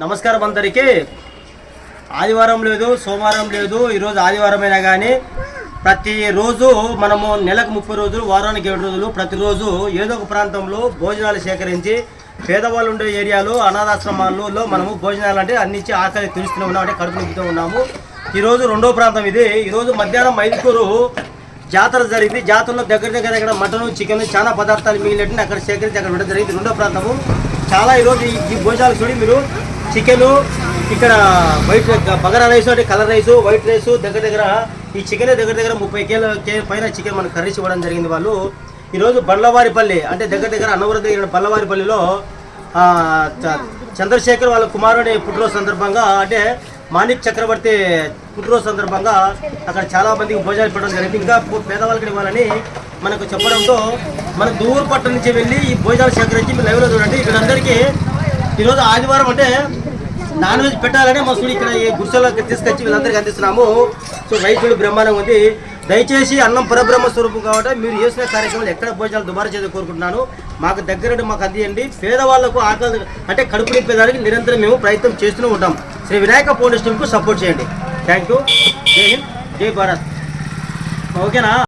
నమస్కారం అందరికీ. ఆదివారం లేదు సోమవారం లేదు ఈరోజు ఆదివారమైనా కానీ ప్రతిరోజు మనము నెలకు ముప్పై రోజులు వారానికి ఏడు రోజులు ప్రతిరోజు ఏదో ఒక ప్రాంతంలో భోజనాలు సేకరించి పేదవాళ్ళు ఉండే ఏరియాలో అనాథాశ్రమాలలో మనము భోజనాలు అంటే అందించి ఆకలి తీరుస్తూనే ఉన్నాం అంటే కడుపు నింపుతూ ఉన్నాము. ఈరోజు రెండో ప్రాంతం ఇది. ఈరోజు మధ్యాహ్నం మైదుకూరు జాతర జరిగింది. జాతరలో దగ్గర దగ్గర దగ్గర మటన్ చికెన్ చాలా పదార్థాలు మిగిలినట్టు అక్కడ సేకరించి అక్కడ ఉండడం జరిగింది. రెండో ప్రాంతము. చాలా ఈరోజు ఈ భోజనాలు చూడి మీరు చికెను ఇక్కడ వైట్ బగరా రైస్ అంటే కలర్ రైస్ వైట్ రైస్ దగ్గర దగ్గర ఈ చికెన్ దగ్గర దగ్గర ముప్పై కేల కే పైన చికెన్ మనకు కర్రీస్ ఇవ్వడం జరిగింది వాళ్ళు. ఈరోజు బండ్లవారిపల్లి అంటే దగ్గర దగ్గర అన్నవరం దగ్గర బళ్ళవారిపల్లిలో చ- చంద్రశేఖర్ వాళ్ళ కుమారుడి పుట్టినరోజు సందర్భంగా అంటే మాణిక్ చక్రవర్తి పుట్టినరోజు సందర్భంగా అక్కడ చాలా మందికి భోజనాలు పెట్టడం జరిగింది. ఇంకా పేదవాళ్ళకి ఇవ్వాలని మనకు చెప్పడంతో మన దూరు పట్టణం నుంచి వెళ్ళి ఈ భోజనాలు సేకరించి లైవ్లో చూడండి. ఇక్కడ అందరికీ ఈరోజు ఆదివారం అంటే నాన్ వెజ్ పెట్టాలని మా ఇక్కడ ఈ గుడిసెలోకి తీసుకొచ్చి వీళ్ళందరికీ అందిస్తున్నాము. సో రైతులు బ్రహ్మాండంగా ఉంది. దయచేసి అన్నం పరబ్రహ్మ స్వరూపం కాబట్టి మీరు చేసిన కార్యక్రమాలు ఎక్కడ భోజనాలు దుబారా చేయాలని కోరుకుంటున్నాను. మాకు దగ్గర మాకు అందియండి. పేదవాళ్ళకు ఆకలి అంటే కడుపు నింపేదానికి నిరంతరం మేము ప్రయత్నం చేస్తూనే ఉంటాం. శ్రీ వినాయక ఫౌండేషన్కు సపోర్ట్ చేయండి. Thank you. జై హింద్. జై భారత్. ఓకేనా?